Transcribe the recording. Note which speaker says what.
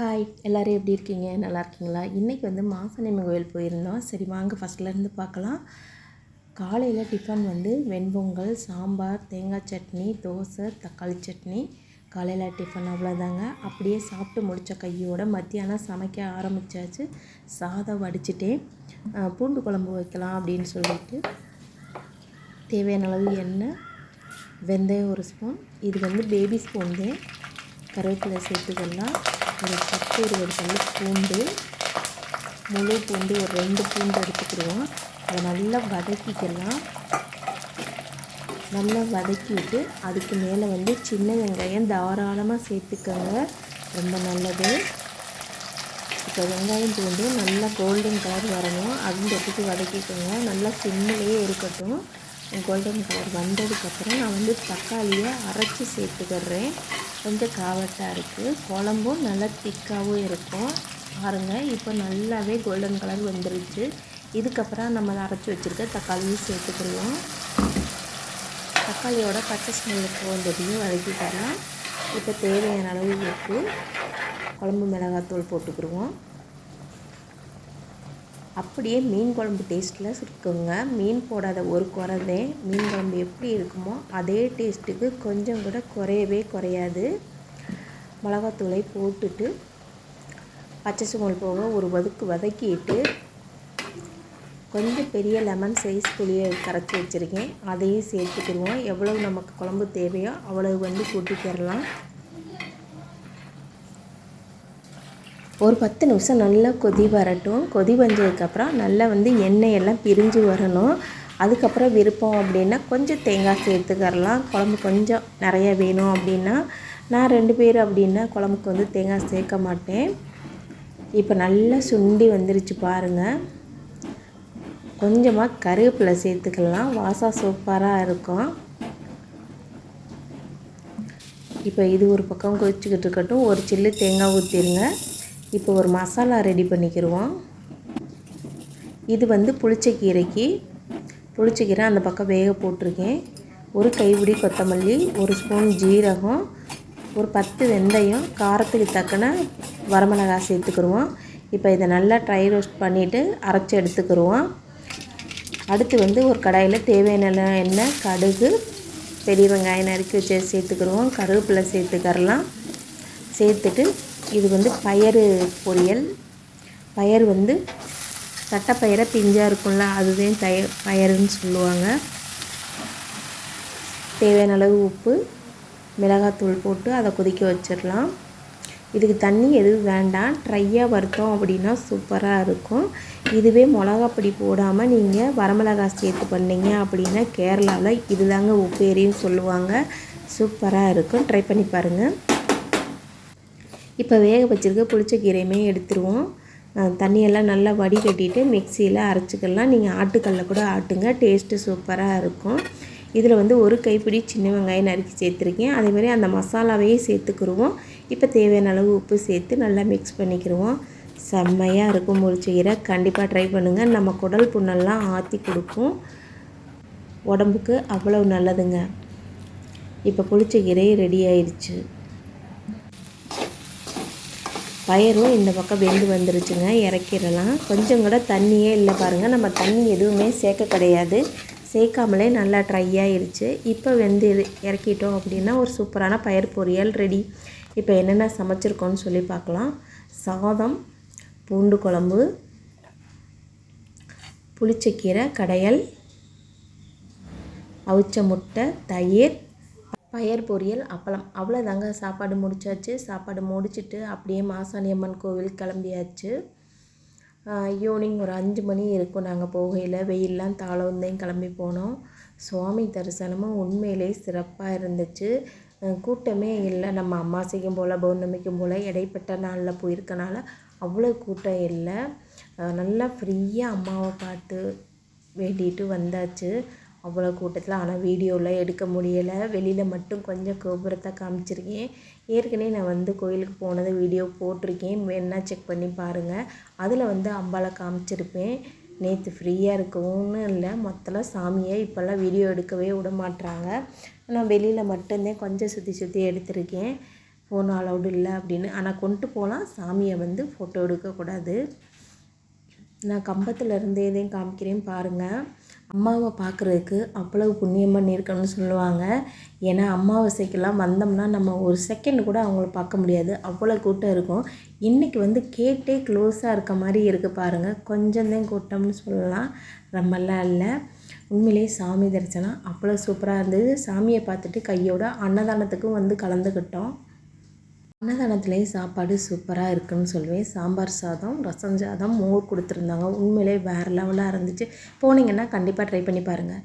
Speaker 1: hi எல்லோரும் எப்படி இருக்கீங்க நல்லா இருக்கீங்களா இன்றைக்கி வந்து மாசனியம்மன் கோயில் போயிருந்தோம் சரி வாங்க ஃபஸ்ட்லேருந்து பார்க்கலாம் காலையில் டிஃபன் வந்து வெண்பொங்கல் சாம்பார் தேங்காய் சட்னி தோசை தக்காளி சட்னி காலையில் டிஃபன் அவ்வளோதாங்க அப்படியே சாப்பிட்டு முடித்த கையோட மத்தியானம் சமைக்க ஆரம்பித்தாச்சு சாதம் வடிச்சிட்டேன் பூண்டு குழம்பு வைக்கலாம் அப்படின்னு சொல்லிட்டு தேவையான அளவு எண்ணெய் வெந்தயம் ஒரு ஸ்பூன் இது வந்து பேபி ஸ்பூன் தான் கருவேப்பிலை சேர்த்துக்கலாம் ஒரு பத்து இருபது கல் பூண்டு முழு பூண்டு ஒரு ரெண்டு பூண்டு எடுத்துக்கிடுவோம் அதை நல்லா வதக்கிக்கலாம் நல்லா வதக்கிட்டு அதுக்கு மேலே வந்து சின்ன வெங்காயம் தாராளமாக சேர்த்துக்கோங்க ரொம்ப நல்லது இப்போ வெங்காயம் பூண்டு நல்லா கோல்டன் கலர் வரணும் அதுவும் தொட்டுக்கு வதக்கிக்கோங்க நல்லா சிம்மிலேயே இருக்கட்டும் கோல்டன் கலர் வந்ததுக்கப்புறம் நான் வந்து தக்காளியை அரைச்சி சேர்த்துக்கிடுறேன் கொஞ்சம் காவட்டாக இருக்குது குழம்பும் நல்லா திக்காகவும் இருக்கும் பாருங்கள் இப்போ நல்லாவே கோல்டன் கலர் வந்துருச்சு இதுக்கப்புறம் நம்ம அரைச்சி வச்சுருக்க தக்காளியும் சேர்த்துக்கிடுவோம் தக்காளியோட பச்சை ஸ்மெல் போகிறதையும் தரலாம் இப்போ தேவையான அளவு இருக்குது குழம்பு மிளகாத்தூள் போட்டுக்கிடுவோம் அப்படியே மீன் குழம்பு டேஸ்ட்டில் இருக்குங்க மீன் போடாத ஒரு குறதே மீன் குழம்பு எப்படி இருக்குமோ அதே டேஸ்ட்டுக்கு கொஞ்சம் கூட குறையவே குறையாது மிளகாத்தூளை போட்டுட்டு பச்சை சுமல் போக ஒரு வதுக்கு வதக்கிட்டு கொஞ்சம் பெரிய லெமன் சைஸ் புளியை கரைச்சி வச்சுருக்கேன் அதையும் சேர்த்துக்கிடுவோம் எவ்வளவு நமக்கு குழம்பு தேவையோ அவ்வளவு வந்து கூட்டிக்கிறலாம் ஒரு பத்து நிமிஷம் நல்லா கொதி வரட்டும் கொதி வந்ததுக்கப்புறம் நல்லா வந்து எண்ணெய் எல்லாம் பிரிஞ்சு வரணும் அதுக்கப்புறம் விருப்பம் அப்படின்னா கொஞ்சம் தேங்காய் சேர்த்துக்கரலாம் குழம்பு கொஞ்சம் நிறையா வேணும் அப்படின்னா நான் ரெண்டு பேர் அப்படின்னா குழம்புக்கு வந்து தேங்காய் சேர்க்க மாட்டேன் இப்போ நல்லா சுண்டி வந்துருச்சு பாருங்கள் கொஞ்சமாக கருவேப்பிலை சேர்த்துக்கலாம் வாசா சூப்பராக இருக்கும் இப்போ இது ஒரு பக்கம் கொதிச்சுக்கிட்டு இருக்கட்டும் ஒரு சில்லு தேங்காய் ஊற்றிடுங்க இப்போ ஒரு மசாலா ரெடி பண்ணிக்கிடுவோம் இது வந்து புளிச்சக்கீரைக்கு புளிச்சக்கீரை அந்த பக்கம் வேக போட்டிருக்கேன் ஒரு கைப்பிடி கொத்தமல்லி ஒரு ஸ்பூன் ஜீரகம் ஒரு பத்து வெந்தயம் காரத்துக்கு தக்கன வரமிளகா சேர்த்துக்கிடுவோம் இப்போ இதை நல்லா ட்ரை ரோஸ்ட் பண்ணிவிட்டு அரைச்சி எடுத்துக்கிடுவோம் அடுத்து வந்து ஒரு கடாயில் தேவையான எண்ணெய் கடுகு பெரிய வெங்காயம் நறுக்கி வச்சு சேர்த்துக்கிடுவோம் கருவேப்பிலை சேர்த்துக்கரலாம் சேர்த்துட்டு இது வந்து பயறு பொரியல் பயறு வந்து தட்டைப்பயிரை பிஞ்சாக இருக்கும்ல அதுதான் தய பயறுன்னு சொல்லுவாங்க தேவையான அளவு உப்பு மிளகாத்தூள் போட்டு அதை கொதிக்க வச்சிடலாம் இதுக்கு தண்ணி எதுவும் வேண்டாம் ட்ரையாக வருத்தோம் அப்படின்னா சூப்பராக இருக்கும் இதுவே மிளகாப்பொடி போடாமல் நீங்கள் வரமிளகா சேர்த்து பண்ணிங்க அப்படின்னா கேரளாவில் இதுதாங்க உப்பு ஏரின்னு சொல்லுவாங்க சூப்பராக இருக்கும் ட்ரை பண்ணி பாருங்கள் இப்போ வேக வச்சுருக்க புளிச்ச கீரையுமே எடுத்துருவோம் தண்ணியெல்லாம் நல்லா வடிகட்டிட்டு மிக்சியில் அரைச்சிக்கலாம் நீங்கள் ஆட்டுக்கல்ல கூட ஆட்டுங்க டேஸ்ட்டு சூப்பராக இருக்கும் இதில் வந்து ஒரு கைப்பிடி சின்ன வெங்காயம் நறுக்கி சேர்த்துருக்கேன் அதேமாதிரி அந்த மசாலாவையும் சேர்த்துக்குருவோம் இப்போ தேவையான அளவு உப்பு சேர்த்து நல்லா மிக்ஸ் பண்ணிக்கிடுவோம் செம்மையாக இருக்கும் முறிச்சுக்கீரை கண்டிப்பாக ட்ரை பண்ணுங்கள் நம்ம குடல் புண்ணெல்லாம் ஆற்றி கொடுக்கும் உடம்புக்கு அவ்வளவு நல்லதுங்க இப்போ புளிச்ச ரெடி ஆயிடுச்சு பயிரும் இந்த பக்கம் வெந்து வந்துருச்சுங்க இறக்கிடலாம் கொஞ்சம் கூட தண்ணியே இல்லை பாருங்கள் நம்ம தண்ணி எதுவுமே சேர்க்க கிடையாது சேர்க்காமலே நல்லா ட்ரை ஆயிடுச்சு இப்போ வெந்து இறக்கிட்டோம் அப்படின்னா ஒரு சூப்பரான பயிர் பொரியல் ரெடி இப்போ என்னென்ன சமைச்சிருக்கோன்னு சொல்லி பார்க்கலாம் சாதம் பூண்டு குழம்பு புளிச்சக்கீரை கடையல் அவிச்ச முட்டை தயிர் பயர் பொரியல் அப்பளம் அவ்வளோதாங்க சாப்பாடு முடிச்சாச்சு சாப்பாடு முடிச்சுட்டு அப்படியே மாசாணி அம்மன் கோவில் கிளம்பியாச்சு ஈவினிங் ஒரு அஞ்சு மணி இருக்கும் நாங்கள் போகையில் வெயிலெலாம் தாளவுந்தையும் கிளம்பி போனோம் சுவாமி தரிசனமும் உண்மையிலே சிறப்பாக இருந்துச்சு கூட்டமே இல்லை நம்ம அம்மாசைக்கும் போல் பௌர்ணமிக்கும் போல் இடைப்பட்ட நாளில் போயிருக்கனால அவ்வளோ கூட்டம் இல்லை நல்லா ஃப்ரீயாக அம்மாவை பார்த்து வேண்டிட்டு வந்தாச்சு அவ்வளோ கூட்டத்தில் ஆனால் வீடியோலாம் எடுக்க முடியலை வெளியில் மட்டும் கொஞ்சம் கோபுரத்தை காமிச்சிருக்கேன் ஏற்கனவே நான் வந்து கோயிலுக்கு போனதை வீடியோ போட்டிருக்கேன் வேணால் செக் பண்ணி பாருங்கள் அதில் வந்து அம்பாவை காமிச்சிருப்பேன் நேற்று ஃப்ரீயாக இருக்கவும்னு இல்லை மொத்தலாம் சாமியை இப்போல்லாம் வீடியோ எடுக்கவே விட மாட்டாங்க நான் வெளியில் மட்டும்தான் கொஞ்சம் சுற்றி சுற்றி எடுத்திருக்கேன் ஃபோன் அலௌடு இல்லை அப்படின்னு ஆனால் கொண்டு போகலாம் சாமியை வந்து ஃபோட்டோ எடுக்கக்கூடாது நான் கம்பத்தில் இருந்தே இதையும் காமிக்கிறேன் பாருங்கள் அம்மாவை பார்க்குறதுக்கு அவ்வளவு புண்ணியம் பண்ணியிருக்கணும்னு சொல்லுவாங்க ஏன்னா சைக்கிள்லாம் வந்தோம்னா நம்ம ஒரு செகண்ட் கூட அவங்கள பார்க்க முடியாது அவ்வளோ கூட்டம் இருக்கும் இன்றைக்கி வந்து கேட்டே க்ளோஸாக இருக்க மாதிரி இருக்குது பாருங்கள் கொஞ்சந்தான் கூட்டம்னு சொல்லலாம் ரொம்பலாம் இல்லை உண்மையிலேயே சாமி தரிசனம் அவ்வளோ சூப்பராக இருந்தது சாமியை பார்த்துட்டு கையோட அன்னதானத்துக்கும் வந்து கலந்துக்கிட்டோம் அன்னதானத்துலேயும் சாப்பாடு சூப்பராக இருக்குதுன்னு சொல்லுவேன் சாம்பார் சாதம் ரசம் சாதம் மோர் கொடுத்துருந்தாங்க உண்மையிலே வேறு லெவலாக இருந்துச்சு போனீங்கன்னா கண்டிப்பாக ட்ரை பண்ணி பாருங்கள்